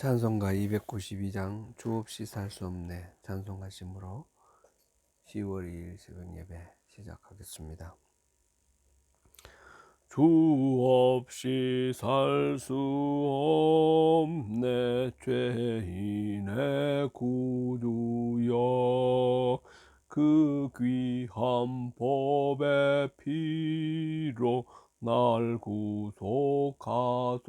찬송가 292장 주 없이 살 수 없네 찬송가심으로 10월 2일 새벽 예배 시작하겠습니다. 주 없이 살 수 없네 죄인의 구주여 그 귀한 법의 피로 날 구속하소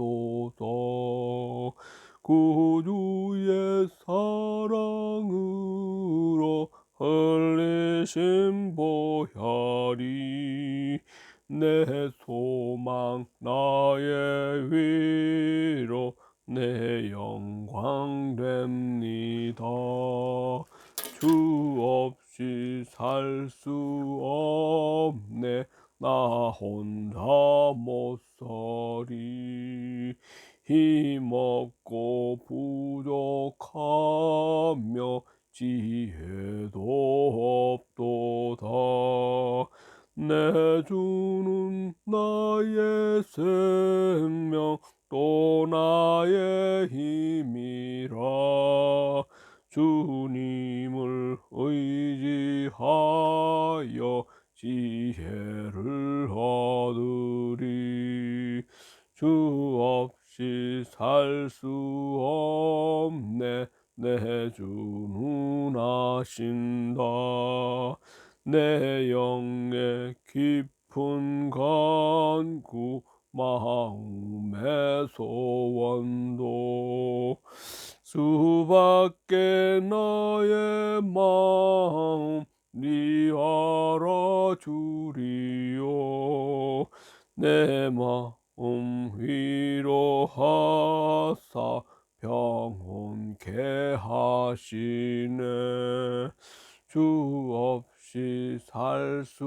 됩니다 주 없이 살 수 없네. 나 혼자 못 서리 힘없고 부족하며 지혜도 없도다. 내 주는 나의 생명 또 나의 힘이라 주님을 의지하여 지혜를 얻으리. 주 없이 살 수 없네. 내 주는 아신다. 내 영의 깊은 간구 마음의 소원도 수밖에 나의 마음 네 알아주리요. 내 마음 위로하사 병혼케 하시네. 주 없이 살 수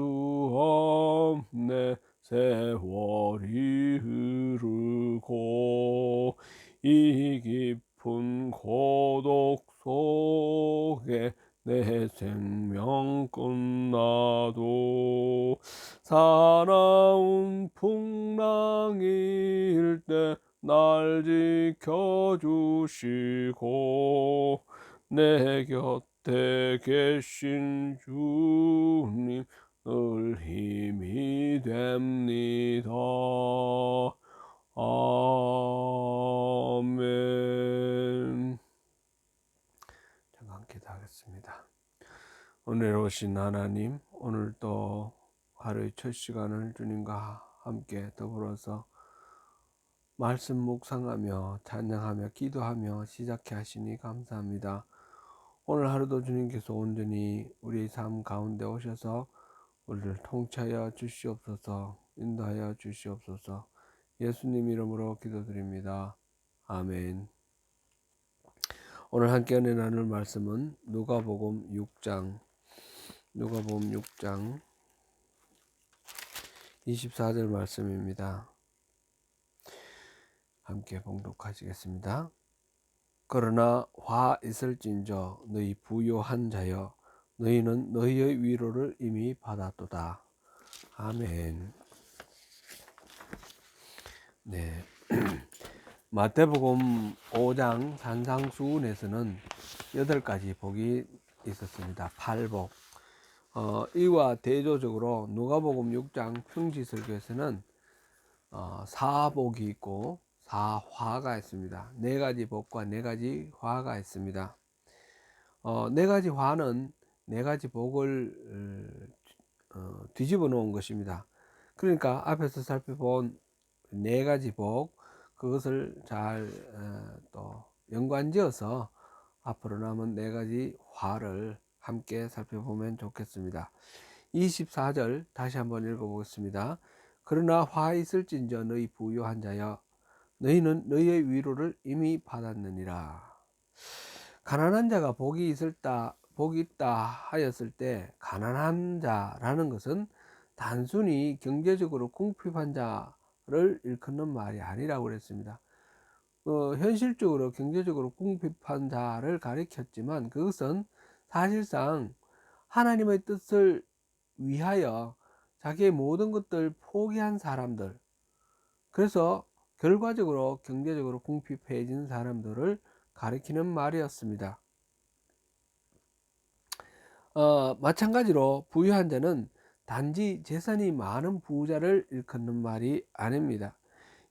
없네. 세월이 흐르고 이 깊은 고독 속에 내 생명 끝나도 사나운 풍랑일 때 날 지켜주시고 내 곁에 계신 주님 늘 힘이 됩니다. 아멘. 잠깐 기도하겠습니다. 오신 하나님, 오늘 또 하루의 첫 시간을 주님과 함께 더불어서 말씀 묵상하며 찬양하며 기도하며 시작해 하시니 감사합니다. 오늘 하루도 주님께서 온전히 우리의 삶 가운데 오셔서 우리를 통치하여 주시옵소서 인도하여 주시옵소서 예수님 이름으로 기도드립니다. 아멘. 오늘 함께 은혜 나눌 말씀은 누가복음 6장 누가복음 6장 24절 말씀입니다. 함께 봉독하시겠습니다. 그러나 화 있을진저 너희 부요한 자여 너희는 너희의 위로를 이미 받았도다. 아멘. 네. 마태복음 5장 산상수훈에서는 여덟 가지 복이 있었습니다. 팔복. 어, 이와 대조적으로 누가복음 6장 평지설교에서는 어, 사복이 있고 사화가 있습니다. 네 가지 복과 네 가지 화가 있습니다. 어, 네 가지 화는 네 가지 복을 어, 뒤집어 놓은 것입니다. 그러니까 앞에서 살펴본 네 가지 복 그것을 잘또 어, 연관지어서 앞으로 남은 네 가지 화를 함께 살펴보면 좋겠습니다. 24절 다시 한번 읽어보겠습니다. 그러나 화 있을진저 너희 부유한 자여 너희는 너희의 위로를 이미 받았느니라. 가난한 자가 복이 있을다 복이 있다 하였을 때 가난한 자라는 것은 단순히 경제적으로 궁핍한 자 를 일컫는 말이 아니라고 그랬습니다. 어, 현실적으로 경제적으로 궁핍한 자를 가리켰지만 그것은 사실상 하나님의 뜻을 위하여 자기의 모든 것들 포기한 사람들 그래서 결과적으로 경제적으로 궁핍해진 사람들을 가리키는 말이었습니다. 어, 마찬가지로 부유한 자는 단지 재산이 많은 부자를 일컫는 말이 아닙니다.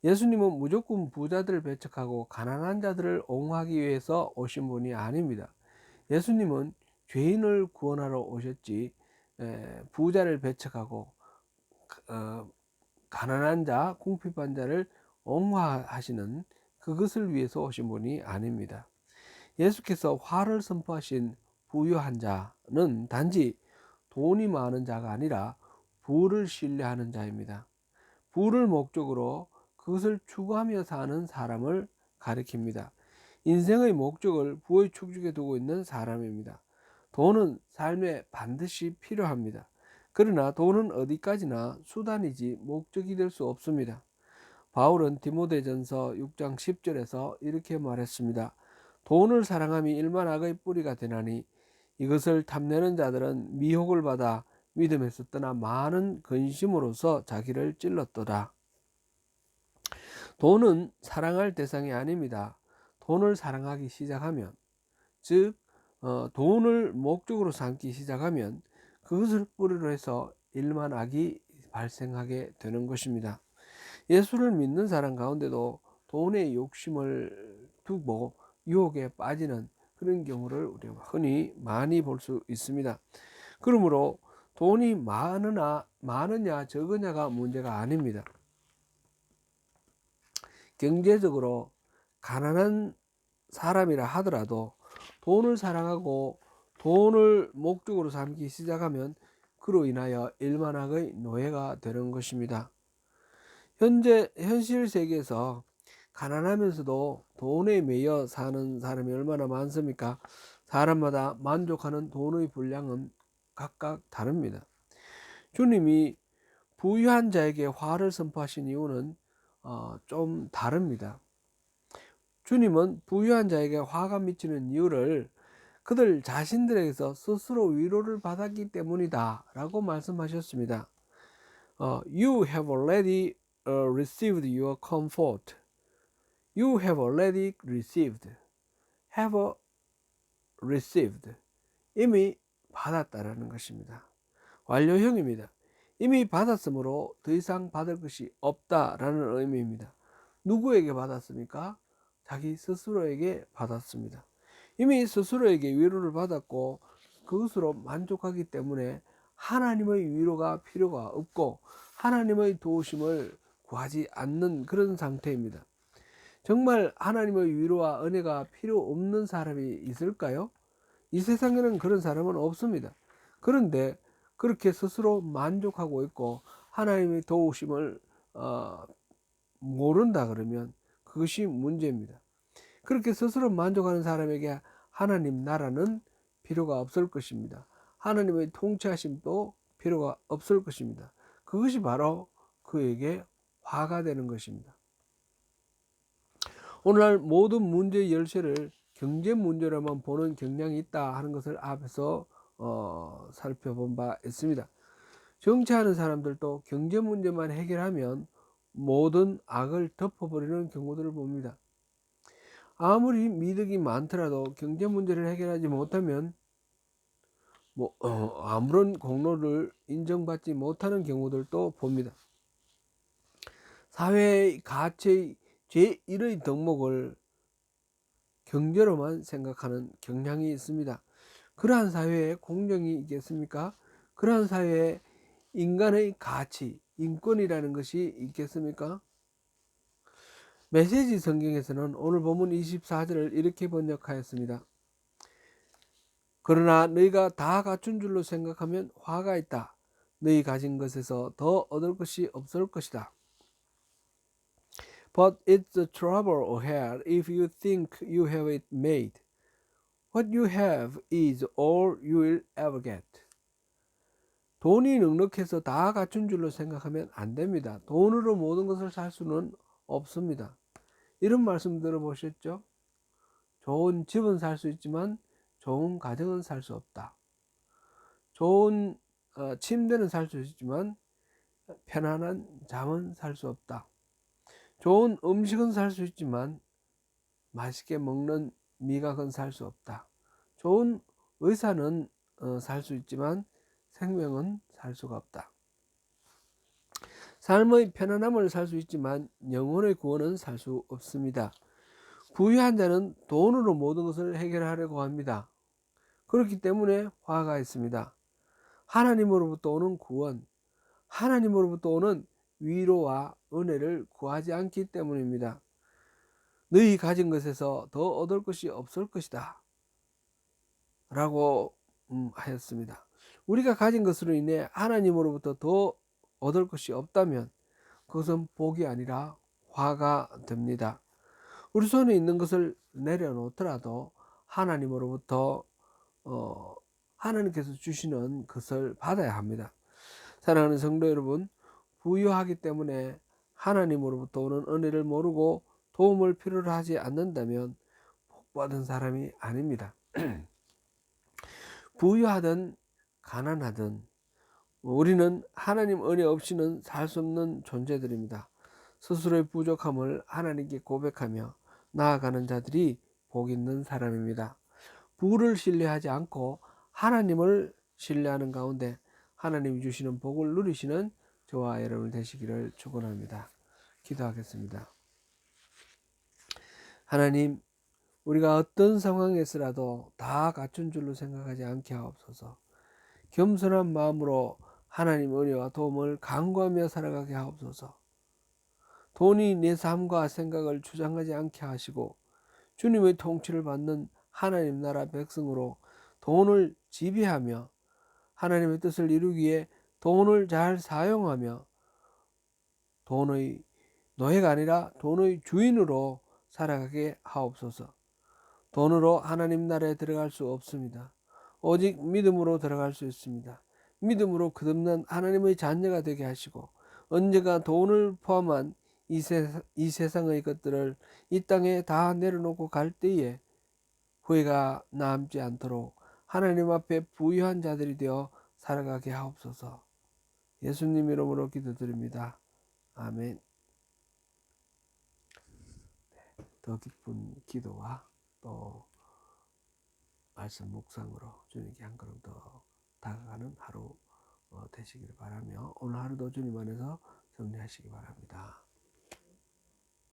예수님은 무조건 부자들을 배척하고 가난한 자들을 옹호하기 위해서 오신 분이 아닙니다. 예수님은 죄인을 구원하러 오셨지 에, 부자를 배척하고 어, 가난한 자, 궁핍한 자를 옹호하시는 그것을 위해서 오신 분이 아닙니다. 예수께서 화를 선포하신 부유한 자는 단지 돈이 많은 자가 아니라 부를 신뢰하는 자입니다. 부를 목적으로 그것을 추구하며 사는 사람을 가리킵니다. 인생의 목적을 부의 축적에 두고 있는 사람입니다. 돈은 삶에 반드시 필요합니다. 그러나 돈은 어디까지나 수단이지 목적이 될 수 없습니다. 바울은 디모데전서 6장 10절에서 이렇게 말했습니다. 돈을 사랑함이 일만 악의 뿌리가 되나니 이것을 탐내는 자들은 미혹을 받아 믿음에서 떠나 많은 근심으로서 자기를 찔렀도다. 돈은 사랑할 대상이 아닙니다. 돈을 사랑하기 시작하면, 즉, 어, 돈을 목적으로 삼기 시작하면 그것을 뿌리로 해서 일만 악이 발생하게 되는 것입니다. 예수를 믿는 사람 가운데도 돈의 욕심을 두고 유혹에 빠지는 그런 경우를 우리가 흔히 많이 볼 수 있습니다. 그러므로 돈이 많으나 많으냐 적으냐가 문제가 아닙니다. 경제적으로 가난한 사람이라 하더라도 돈을 사랑하고 돈을 목적으로 삼기 시작하면 그로 인하여 일만학의 노예가 되는 것입니다. 현재 현실 세계에서 가난하면서도 돈에 매여 사는 사람이 얼마나 많습니까? 사람마다 만족하는 돈의 분량은 각각 다릅니다. 주님이 부유한 자에게 화를 선포하신 이유는 어, 좀 다릅니다. 주님은 부유한 자에게 화가 미치는 이유를 그들 자신들에게서 스스로 위로를 받았기 때문이다 라고 말씀하셨습니다. 어, you have already uh, received your comfort. You have already received. have received. 이미 받았다라는 것입니다. 완료형입니다. 이미 받았으므로 더 이상 받을 것이 없다라는 의미입니다. 누구에게 받았습니까? 자기 스스로에게 받았습니다. 이미 스스로에게 위로를 받았고 그것으로 만족하기 때문에 하나님의 위로가 필요가 없고 하나님의 도우심을 구하지 않는 그런 상태입니다. 정말 하나님의 위로와 은혜가 필요 없는 사람이 있을까요? 이 세상에는 그런 사람은 없습니다. 그런데 그렇게 스스로 만족하고 있고 하나님의 도우심을 어, 모른다 그러면 그것이 문제입니다. 그렇게 스스로 만족하는 사람에게 하나님 나라는 필요가 없을 것입니다. 하나님의 통치하심도 필요가 없을 것입니다. 그것이 바로 그에게 화가 되는 것입니다. 오늘날 모든 문제의 열쇠를 경제 문제로만 보는 경향이 있다 하는 것을 앞에서 어, 살펴본 바 있습니다. 정치하는 사람들도 경제 문제만 해결하면 모든 악을 덮어버리는 경우들을 봅니다. 아무리 미덕이 많더라도 경제 문제를 해결하지 못하면 뭐 어, 아무런 공로를 인정받지 못하는 경우들도 봅니다. 사회의 가치의 제1의 덕목을 경제로만 생각하는 경향이 있습니다. 그러한 사회에 공정이 있겠습니까? 그러한 사회에 인간의 가치, 인권이라는 것이 있겠습니까? 메시지 성경에서는 오늘 본문 24절을 이렇게 번역하였습니다. 그러나 너희가 다 갖춘 줄로 생각하면 화가 있다. 너희 가진 것에서 더 얻을 것이 없을 것이다. But it's a trouble ahead if you think you have it made. What you have is all you will ever get. 돈이 넉넉해서 다 갖춘 줄로 생각하면 안 됩니다. 돈으로 모든 것을 살 수는 없습니다. 이런 말씀 들어보셨죠? 좋은 집은 살 수 있지만 좋은 가정은 살 수 없다. 좋은 어, 침대는 살 수 있지만 편안한 잠은 살 수 없다. 좋은 음식은 살 수 있지만 맛있게 먹는 미각은 살 수 없다. 좋은 의사는 어, 살수 있지만 생명은 살 수가 없다. 삶의 편안함을 살 수 있지만 영혼의 구원은 살 수 없습니다. 부유한 자는 돈으로 모든 것을 해결하려고 합니다. 그렇기 때문에 화가 있습니다. 하나님으로부터 오는 구원, 하나님으로부터 오는 위로와 은혜를 구하지 않기 때문입니다. 너희 가진 것에서 더 얻을 것이 없을 것이다. 라고 음, 하였습니다. 우리가 가진 것으로 인해 하나님으로부터 더 얻을 것이 없다면 그것은 복이 아니라 화가 됩니다. 우리 손에 있는 것을 내려놓더라도 하나님으로부터 어, 하나님께서 주시는 것을 받아야 합니다. 사랑하는 성도 여러분, 부유하기 때문에 하나님으로부터 오는 은혜를 모르고 도움을 필요로 하지 않는다면 복받은 사람이 아닙니다. 부유하든 가난하든 우리는 하나님 은혜 없이는 살 수 없는 존재들입니다. 스스로의 부족함을 하나님께 고백하며 나아가는 자들이 복 있는 사람입니다. 부를 신뢰하지 않고 하나님을 신뢰하는 가운데 하나님이 주시는 복을 누리시는 저와 여러분 되시기를 축원합니다. 기도하겠습니다. 하나님, 우리가 어떤 상황에서라도 다 갖춘 줄로 생각하지 않게 하옵소서. 겸손한 마음으로 하나님 은혜와 도움을 강구하며 살아가게 하옵소서. 돈이 내 삶과 생각을 주장하지 않게 하시고 주님의 통치를 받는 하나님 나라 백성으로 돈을 지배하며 하나님의 뜻을 이루기에 돈을 잘 사용하며 돈의 노예가 아니라 돈의 주인으로 살아가게 하옵소서. 돈으로 하나님 나라에 들어갈 수 없습니다. 오직 믿음으로 들어갈 수 있습니다. 믿음으로 거듭난 하나님의 자녀가 되게 하시고 언제가 돈을 포함한 이, 세, 이 세상의 것들을 이 땅에 다 내려놓고 갈 때에 후회가 남지 않도록 하나님 앞에 부유한 자들이 되어 살아가게 하옵소서. 예수님 이름으로 기도드립니다. 아멘. 더 깊은 기도와 또 말씀 묵상으로 주님께 한 걸음 더 다가가는 하루 어, 되시기를 바라며 오늘 하루도 주님 안에서 정리하시기 바랍니다.